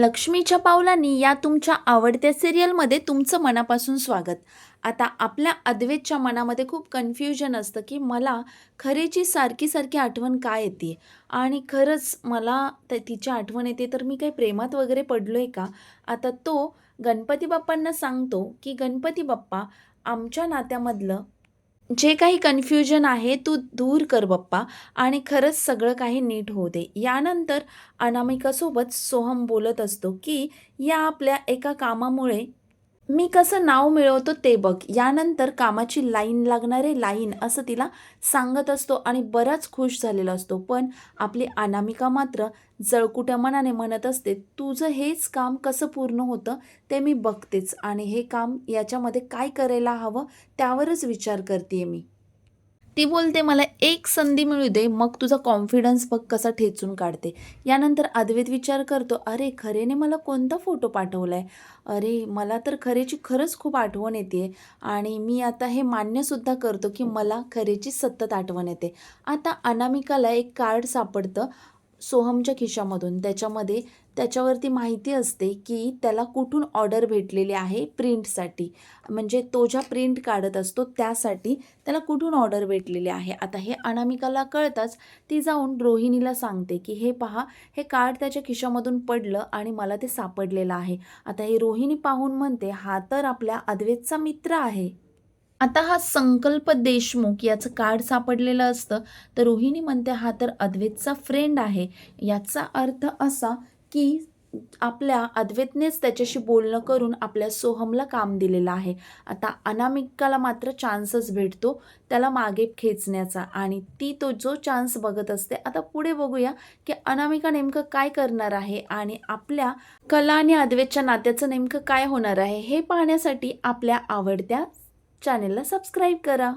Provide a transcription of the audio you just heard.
लक्ष्मीच्या पावलांनी या तुमच्या आवडत्या सिरियलमध्ये तुमचं मनापासून स्वागत. आता आपल्या अद्वैतच्या मनामध्ये खूप कन्फ्युजन असतं की मला खरेची सारखी सारखी आठवण काय येते? आणि खरंच मला त्या तिची आठवण येते तर मी काही प्रेमात वगैरे पडलो आहे का? आता तो गणपती बाप्पांना सांगतो की गणपती बाप्पा आमच्या नात्यामधलं जे काही कन्फ्युजन आहे तू दूर कर बप्पा. आणि खरंच सगळं काही नीट होऊ दे. यानंतर अनामिकासोबत सोहम बोलत असतो की या आपल्या एका कामामुळे मी कसं नाव मिळवतो ते बघ. यानंतर कामाची लाईन लागणारे लाईन असं तिला सांगत असतो आणि बराच खुश झालेला असतो. पण आपली अनामिका मात्र जळकुट्या मनाने म्हणत असते तुझं हेच काम कसं पूर्ण होतं ते मी बघतेच आणि हे काम याच्यामध्ये काय करायला हवं त्यावरच विचार करते मी. ती बोलते मला एक संधी मिळू दे मग तुझा कॉन्फिडन्स बघ कसा ठेचून काढते. यानंतर अद्वैत विचार करतो अरे खरेने मला कोणता फोटो पाठवला आहे अरे मला तर खरेची खरंच खूप आठवण येते आणि मी आता हे मान्यसुद्धा करतो की मला खरेची सतत आठवण येते. आता अनामिकाला एक कार्ड सापडतं सोहमच्या खिशामधून. त्याच्यामध्ये त्याच्यावरती माहिती असते की त्याला कुठून ऑर्डर भेटलेली आहे प्रिंटसाठी. म्हणजे तो ज्या प्रिंट काढत असतो त्यासाठी त्याला कुठून ऑर्डर भेटलेली आहे. आता हे अनामिकाला कळताच ती जाऊन रोहिणीला सांगते की हे पहा हे कार्ड त्याच्या खिशामधून पडलं आणि मला ते सापडलेलं आहे. आता हे रोहिणी पाहून म्हणते हा तर आपल्या अद्वैतचा मित्र आहे. आता हा संकल्प देशमुख याचं कार्ड सापडलेलं असतं. तर रोहिणी म्हणते हा तर अद्वैतचा फ्रेंड आहे. याचा अर्थ असा की आपल्या अद्वैतनेच त्याच्याशी बोलणं करून आपल्या सोहमला काम दिलेलं आहे. आता अनामिकाला मात्र चान्सच भेटतो त्याला मागे खेचण्याचा. आणि ती तो जो चान्स बघत असते आता पुढे बघूया की अनामिका नेमकं काय करणार आहे आणि आपल्या कला आणि अद्वैतच्या नात्याचं नेमकं काय होणार आहे हे पाहण्यासाठी आपल्या आवडत्या चॅनेलला सबस्क्राईब करा.